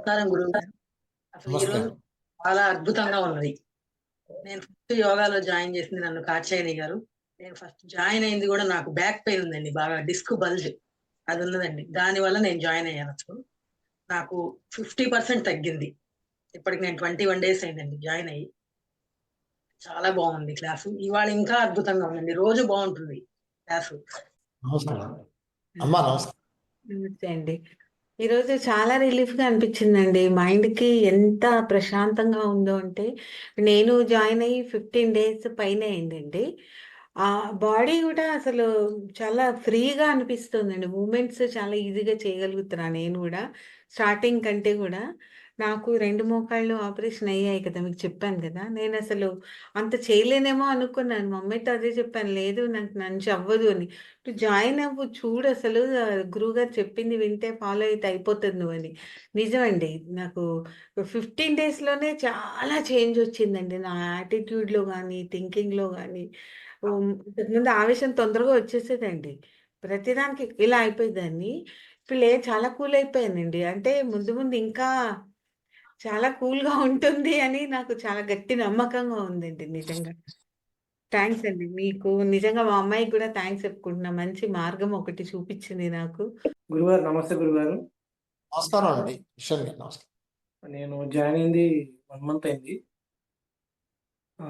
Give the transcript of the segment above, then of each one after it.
నమస్కారం గురువు గారు. అసలు ఈ రోజు నమస్కారం చాలా అద్భుతంగా ఉన్నది. నేను ఫస్ట్ యోగాలో జాయిన్ చేసింది నన్ను కాచాయని గారు. నేను ఫస్ట్ జాయిన్ అయింది కూడా నాకు బ్యాక్ పెయిన్ ఉందండి బాగా డిస్క్ బల్జ్ అది ఉన్నదండి. దాని వల్ల నేను జాయిన్ అయ్యాను అసలు. నాకు ఫిఫ్టీ పర్సెంట్ తగ్గింది. ఇప్పటికి నేను ట్వంటీ వన్ డేస్ అయిందండి జాయిన్ అయ్యి. చాలా బాగుంది క్లాసు. ఇవాళ ఇంకా అద్భుతంగా ఉందండి. రోజు బాగుంటుంది క్లాసు. నమస్కారం. అమ్మా నమస్కారం. నమస్తే అండి. ఈరోజు చాలా రిలీఫ్గా అనిపించిందండి. మైండ్కి ఎంత ప్రశాంతంగా ఉందో అంటే నేను జాయిన్ అయ్యి ఫిఫ్టీన్ డేస్ పైన అయిందండి. ఆ బాడీ కూడా అసలు చాలా ఫ్రీగా అనిపిస్తుందండి. మూమెంట్స్ చాలా ఈజీగా చేయగలుగుతున్నా నేను కూడా. స్టార్టింగ్ కంటే కూడా. నాకు రెండు మోకాళ్ళు ఆపరేషన్ అయ్యాయి కదా మీకు చెప్పాను కదా. నేను అసలు అంత చేయలేనేమో అనుకున్నాను. మమ్మీతో అదే చెప్పాను. లేదు నాకు నంచి అవ్వదు అని. నువ్వు జాయిన్ అవ్వు చూడు అసలు గురువుగారు చెప్పింది వింటే ఫాలో అయితే అయిపోతుంది నువ్వు అని. నిజమండి నాకు ఫిఫ్టీన్ డేస్లోనే చాలా చేంజ్ వచ్చిందండి. నా యాటిట్యూడ్లో కానీ థింకింగ్లో కానీ ఇంతకుముందు ఆవేశం తొందరగా వచ్చేసేదండి. ప్రతిదానికి ఇలా అయిపోయేదాన్ని. ఇప్పుడు లే చాలా కూల్ అయిపోయానండి. అంటే ముందు ముందు ఇంకా చాలా కూల్గా ఉంటుంది అని నాకు చాలా గట్టి నమ్మకంగా ఉందండి నిజంగా. థ్యాంక్స్ అండి. మీకు నిజంగా మా అమ్మాయికి కూడా థ్యాంక్స్ చెప్పుకుంటున్నా మంచి మార్గం ఒకటి చూపించింది నాకు. గురుగారు నమస్తే గురుగారు నమస్కారం అండి. నమస్కారం. నేను జాయిన్ అయింది వన్ మంత్ అయింది. ఆ,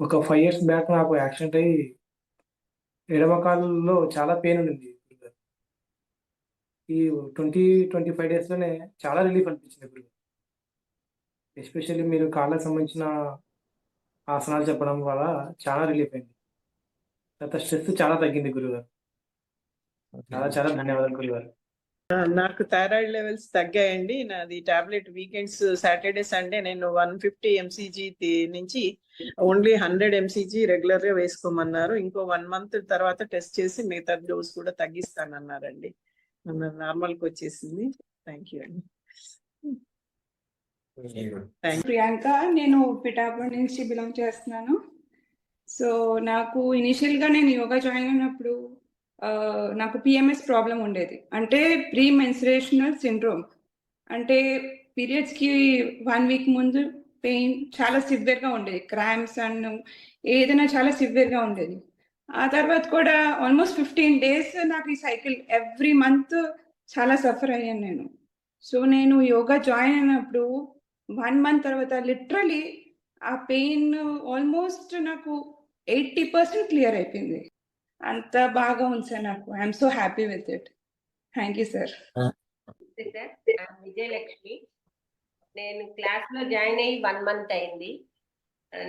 ఒక ఫైవ్ ఇయర్స్ బ్యాక్ నాకు యాక్సిడెంట్ అయ్యి ఎడమ కాలులో చాలా పెయిన్ ఉండింది ఈ ట్వంటీ ట్వంటీ ఫైవ్ డేస్లోనే చాలా రిలీఫ్ అనిపించింది గురుగారు. ఎస్పెషల్లీ మీరు కాళ్ళకు సంబంధించిన ఆసనాలు చెప్పడం వల్ల చాలా రిలీఫ్ అయింది. తర్వాత స్ట్రెస్ చాలా తగ్గింది గురుగారు. చాలా చాలా ధన్యవాదాలు గురుగారు. నాకు థైరాయిడ్ లెవెల్స్ తగ్గాయండి. నాది టాబ్లెట్ వీకెండ్స్ సాటర్డే సండే నేను one fifty M C G నుంచి only hundred M C G రెగ్యులర్గా వేసుకోమన్నారు. ఇంకో వన్ మంత్ తర్వాత టెస్ట్ చేసి మిగతా డోస్ కూడా తగ్గిస్తానన్నారండి. నార్మల్కి వచ్చేసింది. థ్యాంక్ యూ అండి. ప్రియాంక నేను పిఠాపురం నుంచి బిలాంగ్ చేస్తున్నాను. సో నాకు ఇనిషియల్గా నేను యోగా జాయిన్ అయినప్పుడు నాకు పిఎంఎస్ ప్రాబ్లం ఉండేది. అంటే ప్రీ మెన్సరేషనల్ సిండ్రోమ్ అంటే పీరియడ్స్కి వన్ వీక్ ముందు పెయిన్ చాలా సివియర్గా ఉండేది. క్రామ్స్ అండ్ ఏదైనా చాలా సివియర్గా ఉండేది. ఆ తర్వాత కూడా ఆల్మోస్ట్ ఫిఫ్టీన్ డేస్ నాకు ఈ సైకిల్ ఎవ్రీ మంత్ చాలా సఫర్ అయ్యాను నేను. సో నేను యోగా జాయిన్ అయినప్పుడు వన్ మంత్ తర్వాత లిటరలీ ఆ పెయిన్ ఆల్మోస్ట్ నాకు ఎయిటీ పర్సెంట్ క్లియర్ అయిపోయింది. అంత బాగా ఉంది సార్ నాకు. I'm so happy with it thank you sir. Vijayalakshmi నేను క్లాస్లో జాయిన్ అయ్యి వన్ మంత్ అయింది.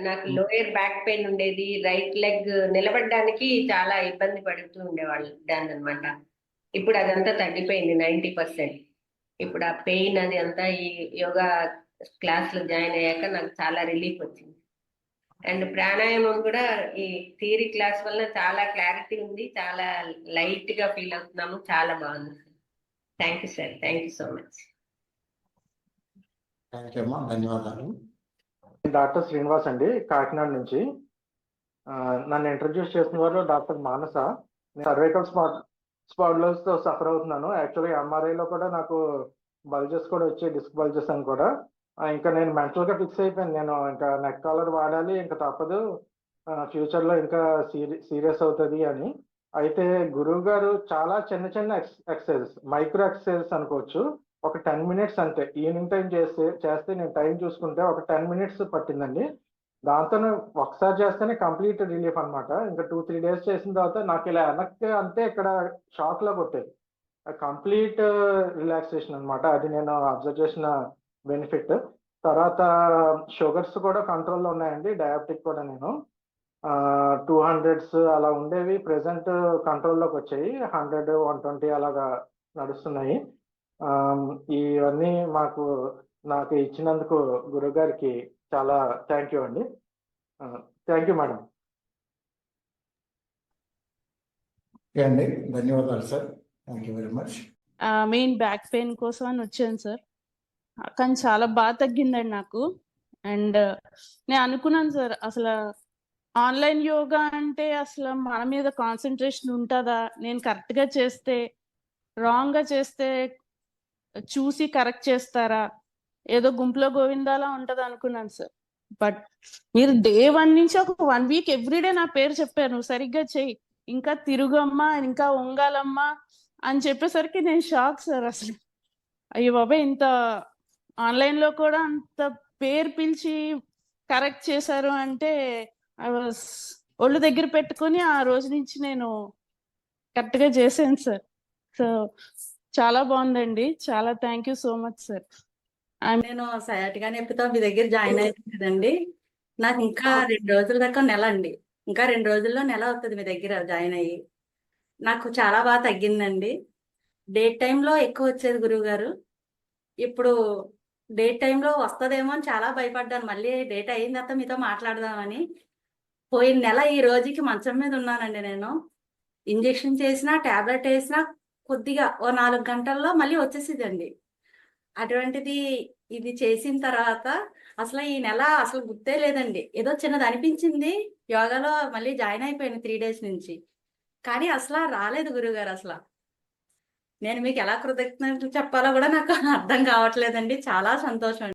నాకు లోయర్ బ్యాక్ పెయిన్ ఉండేది. రైట్ లెగ్ నిలబడడానికి చాలా ఇబ్బంది పడుతూ ఉండేవాళ్ళు దాన్ని అనమాట ఇప్పుడు అదంతా తగ్గిపోయింది నైంటీ పర్సెంట్ ఇప్పుడు ఆ పెయిన్ అది అంతా ఈ యోగా క్లాస్లో జాయిన్ అయ్యాక నాకు చాలా రిలీఫ్ వచ్చింది. అండ్ ప్రాణాయామం కూడా ఈ థియరీ క్లాస్ వల్ల చాలా క్లారిటీ ఉంది చాలా లైట్గా ఫీల్ అవుతున్నాము చాలా బాగుంది. Thank you sir thank you so much. Thank you అమ్మా ధన్యవాదాలు. డాక్టర్ శ్రీనివాస్ అండి కాకినాడ నుంచి. నన్ను ఇంట్రడ్యూస్ చేసిన వారు డాక్టర్ మానస. నేను సర్వైకల్ స్పాట్ స్పాడ్లోస్తో సఫర్ అవుతున్నాను. యాక్చువల్లీ ఎంఆర్ఐలో కూడా నాకు బల్జెస్ కూడా వచ్చాయి డిస్క్ బల్జెస్ అని కూడా. ఇంకా నేను మెంటల్గా ఫిక్స్ అయిపోయాను. నేను ఇంకా నెక్ కాలర్ వాడాలి ఇంకా తప్పదు. ఫ్యూచర్లో ఇంకా సీరియస్ అవుతుంది అని. అయితే గురువు గారు చాలా చిన్న చిన్న ఎక్సర్సైజెస్ మైక్రో ఎక్సర్సైజెస్ అనుకోవచ్చు. ఒక టెన్ మినిట్స్ అంతే. ఈవినింగ్ టైం చేస్తే చేస్తే నేను టైం చూసుకుంటే ఒక టెన్ మినిట్స్ పట్టిందండి. దాంతో ఒకసారి చేస్తేనే కంప్లీట్ రిలీఫ్ అనమాట ఇంకా టూ త్రీ డేస్ చేసిన తర్వాత నాకు ఇలా వెనక్కి అంతే ఇక్కడ షాక్ లా కొట్టేది. కంప్లీట్ రిలాక్సేషన్ అనమాట అది నేను అబ్జర్వ్ చేసిన బెనిఫిట్. తర్వాత షుగర్స్ కూడా కంట్రోల్లో ఉన్నాయండి డయాబెటిక్ కూడా నేను. టూ హండ్రెడ్స్ అలా ఉండేవి ప్రెసెంట్ కంట్రోల్లోకి వచ్చాయి హండ్రెడ్ వన్ ట్వంటీ అలాగా నడుస్తున్నాయి. ఇవన్నీ మాకు నాకు ఇచ్చినందుకు గురుగారికి చాలా థ్యాంక్ యూ అండి. Thank you madam. ఓకే అండి ధన్యవాదాలు sir. Thank you very much. Main back pain కోసం అని వచ్చాను సార్. కానీ చాలా బాగా తగ్గిందండి నాకు. అండ్ నేను అనుకున్నాను సార్ అసలు ఆన్లైన్ యోగా అంటే అసలు మన మీద కాన్సన్ట్రేషన్ ఉంటుందా? నేను కరెక్ట్గా చేస్తే రాంగ్గా చేస్తే చూసి కరెక్ట్ చేస్తారా? ఏదో గుంపులో గోవిందాలా ఉంటది అనుకున్నాను సార్. బట్ మీరు డే వన్ నుంచి ఒక వన్ వీక్ ఎవ్రీడే నా పేరు చెప్పారు నువ్వు సరిగ్గా చెయ్యి. ఇంకా తిరుగమ్మా ఇంకా ఉంగాలమ్మా అని చెప్పేసరికి నేను షాక్ సార్ అసలు. అయ్యో బాబాయ్ ఇంత ఆన్లైన్లో కూడా అంత పేరు పిలిచి కరెక్ట్ చేశారు అంటే ఐ వాస్ ఒళ్ళు దగ్గర పెట్టుకొని ఆ రోజు నుంచి నేను కరెక్ట్గా చేశాను సార్. సో చాలా బాగుందండి. చాలా thank you so much sir. నేను సయాటిగా నొప్పితో మీ దగ్గర జాయిన్ కదండి. నాకు ఇంకా రెండు రోజుల దాకా నెల అండి. ఇంకా రెండు రోజుల్లో నెల అవుతుంది మీ దగ్గర జాయిన్ అయ్యి. నాకు చాలా బాగా తగ్గిందండి. డే టైంలో ఎక్కువ వచ్చేది గురువు గారు ఇప్పుడు డేట్ టైంలో వస్తుందేమో అని చాలా భయపడ్డాను. మళ్ళీ డేట్ అయిన తర్వాత మీతో మాట్లాడదామని. పోయిన నెల ఈ రోజుకి మంచం మీద ఉన్నానండి నేను. ఇంజెక్షన్ చేసినా టాబ్లెట్ వేసినా కొద్దిగా ఓ నాలుగు గంటల్లో మళ్ళీ వచ్చేసిదండి అటువంటిది ఇది చేసిన తర్వాత అసలు ఈ నెల అసలు గుర్తే లేదండి. ఏదో చిన్నది అనిపించింది. యోగాలో మళ్ళీ జాయిన్ అయిపోయాను త్రీ డేస్ నుంచి. కానీ అసలు రాలేదు గురుగారు అసలు. నేను మీకు ఎలా కృతజ్ఞతలు చెప్పాలో కూడా నాకు అర్థం కావట్లేదండి. చాలా సంతోషం